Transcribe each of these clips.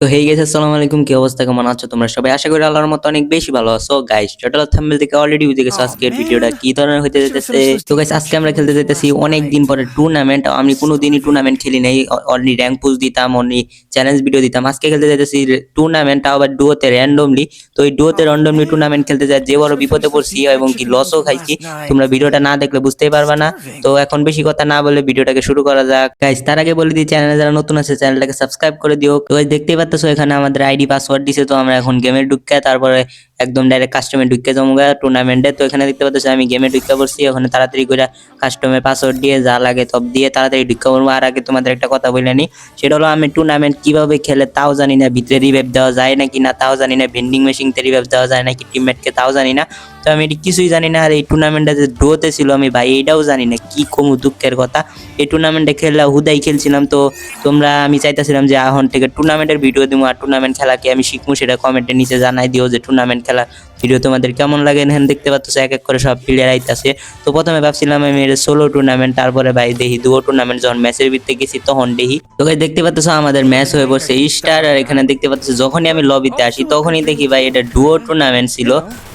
তো হেই গেছে আসসালামু আলাইকুম। কি অবস্থা? কেমন আছো তোমরা? সবাই আশা করি আল্লাহর মতো অনেক বেশি ভালো আছো। গাইস টোটাল থাম্বনেল থেকে অলরেডি বুঝে গেছো আজকের ভিডিওটা কি ধরনের হতে যেতেছে তো গাইস আজকে আমরা খেলতে যেতেছি অনেক দিন পরে টুর্নামেন্ট আমি কোনোদিনই টুর্নামেন্ট খেলি নাই। অনলি র্যাঙ্ক পুশ দিতাম অনলি চ্যালেঞ্জ ভিডিও দিতাম। আজকে খেলতে যেতেছি টুর্নামেন্ট আবার ডুয়োতে র্যান্ডমলি তো এই ডুয়োতে র্যান্ডমলি টুর্নামেন্ট খেলতে যায় যে বড় বিপদে পড়ছি এবং কি লসও খাইছি তোমরা ভিডিওটা না দেখলে বুঝতেই পারবা না। তো এখন বেশি কথা না বলে ভিডিওটাকে শুরু করা যাক। গাইস তার আগে বলে দিই চ্যানেলে যারা নতুন আছে চ্যানেলটাকে সাবস্ক্রাইব করে দিও। তো guys, পাচ্ছ এখানে আমাদের আইডি পাসওয়ার্ড দিছে, তো আমরা এখন গেমে ঢুকে তারপরে একদম ডাইরেক্ট কাস্টমে ঢুকে যাব টুর্নামেন্টে তো এখানে দেখতে পাচ্ছ আমি গেমে ঢুকে পড়ছি, ওখানে তাড়াতাড়ি করে কাস্টমে পাসওয়ার্ড দিয়ে যা লাগে সব দিয়ে তাড়াতাড়ি ঢুকে পড়ব। আর আগে তোমাদের একটা কথা বলে নি, সেটা হলো আমি টুর্নামেন্ট কীভাবে খেলে তাও জানি না, ভিতরে রিভাইভ দেওয়া যায় নাকি না, তাও জানি না ভেন্ডিং মেশিনতে রিভাইভ দেওয়া যায় নাকি টিমমেটকে তাও জানি না। তো আমি এটি কিছুই জানি না। আর এই টুর্নামেন্টটা যে ড্রোতে ছিল, আমি ভাই এটাও জানি না। কি কমু দুঃখের কথা। এই টুর্নামেন্টে খেললে হুদাই খেলছিলাম তো তোমরা, আমি চাইতেছিলাম যে এখন থেকে টুর্নামেন্টের ভিডিও দিব আর টুর্নামেন্ট খেলা কি আমি শিখব সেটা কমেন্টের নিচে জানাই দিও যে টুর্নামেন্ট খেলা ভিডিও তোমাদের কেমন লাগে এখানে দেখতে পাচ্ছ এক এক করে সব প্লেয়ার আইতাছে। তো প্রথমে ভাবছিলাম আমি সোলো টুর্নামেন্ট তারপরে ভাই দেখি দুও টুর্নামেন্ট যখন ম্যাচের ভিতরে গেছি তখন দেখি। তো দেখতে পাচ্ছ আমাদের ম্যাচ হয়ে পড়ছে স্টার আর এখানে দেখতে পাচ্ছ যখনই আমি লবিতে আসি তখনই দেখি ভাই এটা ডুও টুর্নামেন্ট ছিল।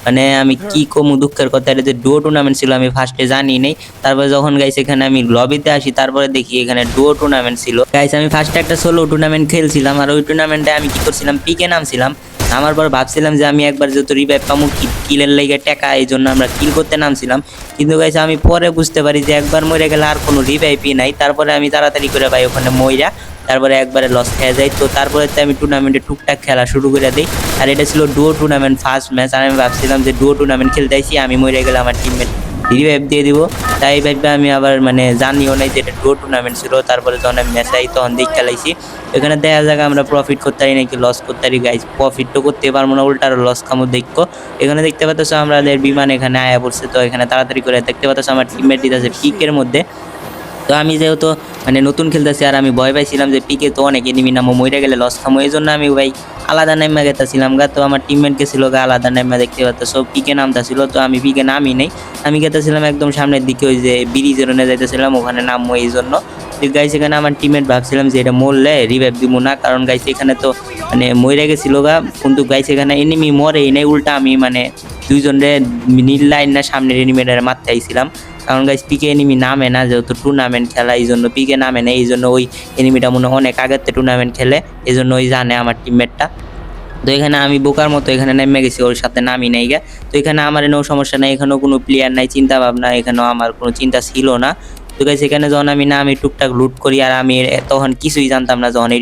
মানে আমি কি কমু দুঃখের কথা, এটা যে ডুও টুর্নামেন্ট ছিল আমি ফার্স্টে জানি নেই। তারপরে যখন গাইছে এখানে আমি লবিতে আসি, তারপরে দেখি এখানে ডুও টুর্নামেন্ট ছিল। গাইছে আমি ফার্স্টে একটা সোলো টুর্নামেন্ট খেলছিলাম, আর ওই টুর্নামেন্টে আমি কি করছিলাম পিকে নামছিলাম। আমার পর ভাবছিলাম যে আমি একবার যত রিভাইভ পামু কিলের লেগে টাকা, এই জন্য আমরা কিল করতে নামছিলাম। কিন্তু গাইছে আমি পরে বুঝতে পারি যে একবার মরে গেলে আর কোনো রিভাইভই নাই। তারপরে আমি তাড়াতাড়ি করে ভাই ওখানে মইরা, তারপরে একবারে লস খেয়ে যাই। তো তারপরে তো আমি টুর্নামেন্টে টুকটাক খেলা শুরু করে দিই। আর এটা ছিল ডুও টুর্নামেন্ট ফার্স্ট ম্যাচ আর আমি ভাবছিলাম যে ডুও টুর্নামেন্ট খেলতে আমি মরে গেলে আমার টিমমেট রিভাইভ দিয়ে দিব। তাই ভাববে আমি আবার মানে জানিও নাই যে এটা ডো টুর্নামেন্ট ছিল, তারপরে যখন আমি ম্যাচ আই তখন দিক খেলাইছি। এখানে দেখা যাক আমরা প্রফিট করতে পারি নাকি লস করতে পারি গাইজ প্রফিট তো করতে পারব না উল্টার লস খামো, দেখব। এখানে দেখতে পাচ্ছ আমাদের বিমান এখানে আয়া পড়ছে, তো এখানে তাড়াতাড়ি করে দেখতে পাচ্ছ আমার টিমমেট দিতেছে পিকের মধ্যে। তো আমি যেহেতু মানে নতুন খেলতেছি আর আমি ভয় পাইছিলাম যে পিকে তো অনেক এনিমি নামো মরে গেলে লস খামো এই জন্য আমি ভাই আলাদা নাইমা গেতেছিলাম। গা তো আমার টিমমেট গেছিল, গা আলাদা নাইমা দেখতে পাচ্ছ সব পিকে নামতা ছিল, তো আমি পিকে নামি নেই। আমি গেতেছিলাম একদম সামনের দিকে, ওই যে ব্রিজের ওনে যাইতেছিলাম, ওখানে নামবো এই জন্য গাইছে এখানে আমার টিমমেট ভাবছিলাম যে এটা মরলে রিভাইভ দিব না, কারণ গাইছে এখানে তো মানে মরে গেছিল গা, কিন্তু গাইছে এখানে এনিমি মরে নাই, উল্টা আমি মানে দুইজনের নীল লাইন না সামনের এনিমিটার মারতে আইছিলাম। কারণ গাইস পিকে এনিমি নামে না, যেহেতু টুর্নামেন্ট খেলা, এই জন্য পিকে নামে না, এই জন্য ওই এনিমিটা মনে অনেক আগের টুর্নামেন্ট খেলে, এই জন্য ওই জানে আমার টিমমেটটা তো এখানে আমি বোকার মতো এখানে নেমে গেছি, ওর সাথে নামি নাই গা। তো এখানে আমার এনেও সমস্যা নাই, এখানেও কোনো প্লেয়ার নাই চিন্তা ভাবনা এখানেও আমার কোনো চিন্তা ছিল না। তো গাইস এখানে যখন আমি না আমি টুকটাক লুট করি, আর আমি তখন কিছুই জানতাম না, যখন এই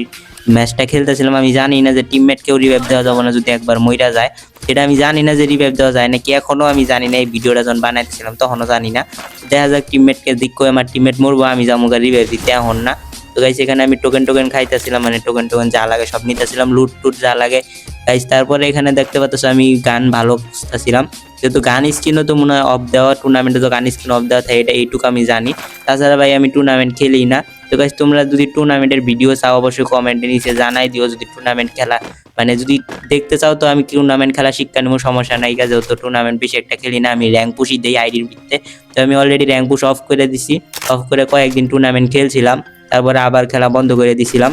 ম্যাচটা খেলতেছিলাম, আমি জানি না যে টিমমেটকেও রিভাইভ দেওয়া যাবে না যদি একবার মইরা যায়। সেটা আমি জানি না যে রিভাইভ দেওয়া যায় নাকি এখনও আমি জানি না, এই ভিডিওটা যখন বানাইতেছিলাম তখনও জানি না। দেখা যাক টিমমেটকে দিক করে আমার টিমমেট মরবো, আমি যাব রিভাইভ দিতে, এখন না। তো গাইস এখানে আমি টোকেন টোকেন খাইতেছিলাম মানে টোকেন টোকেন যা লাগে সব নিতেছিলাম লুট টুট যা লাগে। গাইস তারপরে এখানে দেখতে পাচ্ছ আমি গান ভালো খুঁজতেছিলাম। যেহেতু গান স্ক্রিনও তো মনে হয় অফ দেওয়া টুর্নামেন্টে তো গান স্ক্রিন অফ দেওয়া থাকে, এটা এইটুকু আমি জানি। তাছাড়া ভাই, আমি টুর্নামেন্ট খেলি না। তো গাইস তোমরা যদি টুর্নামেন্টের ভিডিও চাও, অবশ্যই কমেন্টে নিচে জানাই দিও যদি টুর্নামেন্ট খেলা মানে যদি দেখতে চাও, তো আমি টুর্নামেন্ট খেলা শিক্ষা নেব, সমস্যা নাই গাছ যেহেতু টুর্নামেন্ট বেশি একটা খেলি না, আমি র্যাঙ্ক পুষি দিই আইডির ভিত্তিতে। তো আমি অলরেডি র্যাঙ্ক পুশ অফ করে দিছি অফ করে কয়েকদিন টুর্নামেন্ট খেলছিলাম, তারপরে আবার খেলা বন্ধ করে দিছিলাম।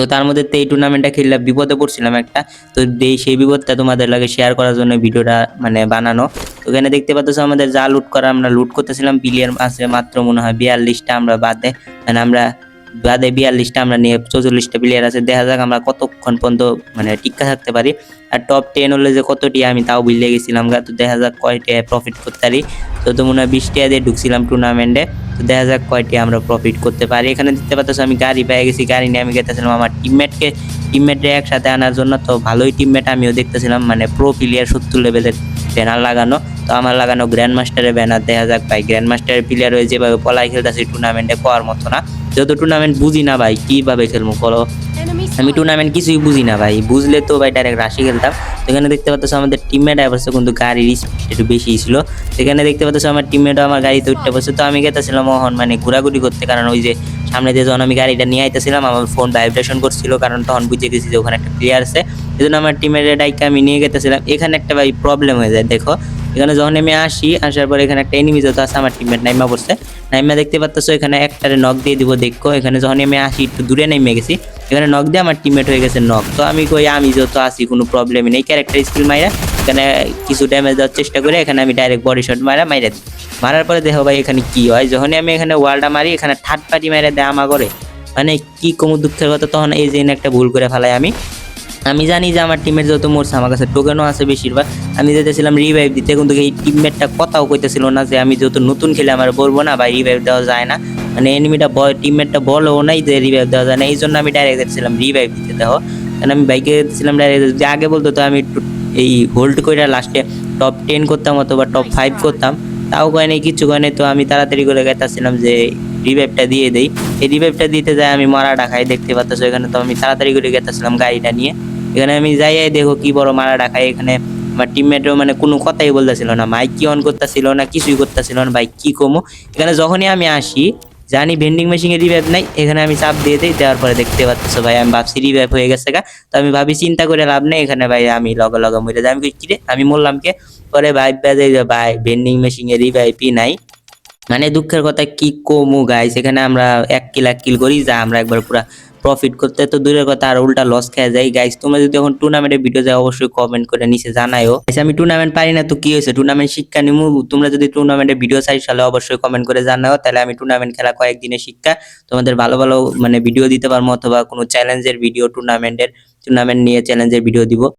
তো তার মধ্যে তো এই টুর্নামেন্টটা খেললে বিপদে পড়ছিলাম একটা। তো সেই বিপদটা তোমাদের লাগে শেয়ার করার জন্য ভিডিওটা মানে বানানো। তো এখানে দেখতে পাচ্ছ আমাদের যা লুট করা আমরা লুট করতেছিলাম। বিলিয়ন আছে মাত্র মনে হয় বিয়াল্লিশটা আমরা বাদে। মানে আমরা বাদে বিয়াল্লিশটা আমরা নিয়ে চৌচল্লিশটা প্লেয়ার আছে। দেখা যাক আমরা কতক্ষণ পর্যন্ত মানে টিক্কা থাকতে পারি। আর টপ টেন হলে যে কতটি আমি তাও বুঝলে গেছিলাম গা। তো দেখা যাক কয়টা প্রফিট করতে পারি। তো তো মনে হয় বিশ টাকা দিয়ে ঢুকছিলাম টুর্নামেন্টে তো দেখা যাক কয়টি আমরা প্রফিট করতে পারি। এখানে দেখতে পাচ্ছ আমি গাড়ি পেয়ে গেছি। গাড়ি নিয়ে আমি গেতেছিলাম আমার টিমমেটকে টিমমেটে একসাথে আনার জন্য তো ভালোই টিমমেট আমিও দেখতেছিলাম। মানে প্রো প্লেয়ার সত্তর লেভেলের ব্যানার লাগানো। তো আমার লাগানো গ্র্যান্ড মাস্টারের ব্যানার দেখা যাক ভাই। গ্র্যান্ড মাস্টারের প্লেয়ার হয়ে যেভাবে পলাই খেলতেছি টুর্নামেন্টে পাওয়ার মতো না। যেহেতু টুর্নামেন্ট বুঝি না ভাই কীভাবে খেলব বলো? আমি টুর্নামেন্ট কিছুই বুঝি না ভাই। বুঝলে তো ভাই ডাইরেক্ট রাশি খেলতাম। এখানে দেখতে পাচ্ছ আমাদের টিমমেট অবশ্য কিন্তু গাড়ির স্পিড একটু বেশি ছিল। এখানে দেখতে পাচ্ছ আমার টিমমেটও আমার গাড়িতে উঠতে পারছে তো আমি গেতেছিলাম মোহন মানে ঘোরাঘুরি করতে। কারণ ওই যে সামনে দিয়ে যখন আমি গাড়িটা নিয়ে আইতেছিলাম আমার ফোন ভাইব্রেশন করছিল। কারণ তখন বুঝে গেছি যে ওখানে একটা প্লেয়ার আছে। এই জন্য আমার টিমের ডাইকে আমি নিয়ে গেতেছিলাম। এখানে একটা ভাই প্রবলেম হয়ে যায় দেখো। এখানে যখন আমি আসি, আসার পরে এখানে একটা এনিমি যত আছে আমার টিমমেট নাইমা পড়ছে। নাইমা দেখতে পাচ্ছ এখানে একটারে নক দিয়ে দিব, দেখো। এখানে যখন আমি আসি, একটু দূরে নেমে গেছি, এখানে নক দিয়ে আমার টিমমেট হয়ে গেছে নক তো আমি কই, আমি যত আসি কোনো প্রবলেমই নেই। ক্যারেক্টার স্কিল মাইরা, এখানে কিছু ড্যামেজ দেওয়ার চেষ্টা করে, এখানে আমি ডাইরেক্ট বডি শট মারা মাইরা দিই। মারার পরে দেখো ভাই, এখানে কি হয়? যখনই আমি এখানে ওয়ালটা মারি, এখানে থার্ড পার্টি মারা দেয় আমা করে মানে কি কমু দুঃখের কথা, তখন এই যে একটা ভুল করে ফেলাই আমি। আমি জানি যে আমার টিমের যত মরছে আমার কাছে টোকেনও আছে বেশিরভাগ। আমি যেতেছিলাম রিভাইভ দিতে কিন্তু এই টিমমেটটা কথাও কইতেছিল না যে আমি যেহেতু নতুন খেলে আমার বলব না বা রিভাইভ দেওয়া যায় না। মানে এনিমিটা বয় টিমমেটটা বলো নাই যে রিভাইভ দেওয়া যায় না। এই জন্য আমি ডাইরেক্ট যেতেছিলাম রিভাইভ দিতে দেখো। কারণ আমি বাইকে যেতেছিলাম ডাইরেক্ট যে আগে বলতো তো আমি একটু এই হোল্ড করে লাস্টে টপ টেন করতাম অথবা টপ ফাইভ করতাম। তাও কয় নাই কিছু কয় নাই তো আমি তাড়াতাড়ি করে গেতাছিলাম যে রিভাইভটা দিয়ে দেই। এই রিভাইভটা দিতে যায় আমি মারাটা ডাকাই দেখতে পাচ্ছ এখানে তো আমি তাড়াতাড়ি করে গেতাছিলাম গাড়িটা নিয়ে। এখানে আমি যাই দেখো কি বড় মারাটা খাই এখানে আমার টিমমেটও মানে কোনো কথাই বলতেছিল না। মাইক কি অন করতেছিল না, কিছুই করতেছিল না, ভাই কি কমো? এখানে যখনই আমি আসি, জানি ভেন্ডিং মেশিনে রিভাইভ নাই, এখানে আমি চাপ দিয়ে দিই, দেওয়ার পরে দেখতে পাচ্ছ ভাই, আমি ভাবছি রিভাইভ হয়ে গেছে গা। তো আমি ভাবি চিন্তা করে লাভ নেই, এখানে ভাই আমি লগে লগে মরে যাই। আমি কিরে? আমি বললাম কে? পরে ভাই বাজে ভাই ভেন্ডিং মেশিনে রিভাইভই নাই। মানে দুঃখের কথা কি কমু গাইস এখানে আমরা এক কিল এক কিল করি যা আমরা একবার পুরা প্রফিট করতে তো দূরের কথা আর উল্টা লস খেয়ে যাই। গাইস তোমরা যদি এখন টুর্নামেন্টের ভিডিও যায় অবশ্যই কমেন্ট করে নিচে Guys, আমি টুর্নামেন্ট পারি না তো কি হয়েছে? টুর্নামেন্ট শিক্ষা নিমু? তোমরা যদি টুর্নামেন্টের ভিডিও চাই তাহলে অবশ্যই কমেন্ট করে জানাও তাহলে আমি টুর্নামেন্ট খেলা কয়েকদিনের শিক্ষা তোমাদের ভালো ভালো মানে ভিডিও দিতে পারব অথবা কোনো চ্যালেঞ্জের ভিডিও টুর্নামেন্টের টুর্নামেন্ট নিয়ে চ্যালেঞ্জের ভিডিও দিব।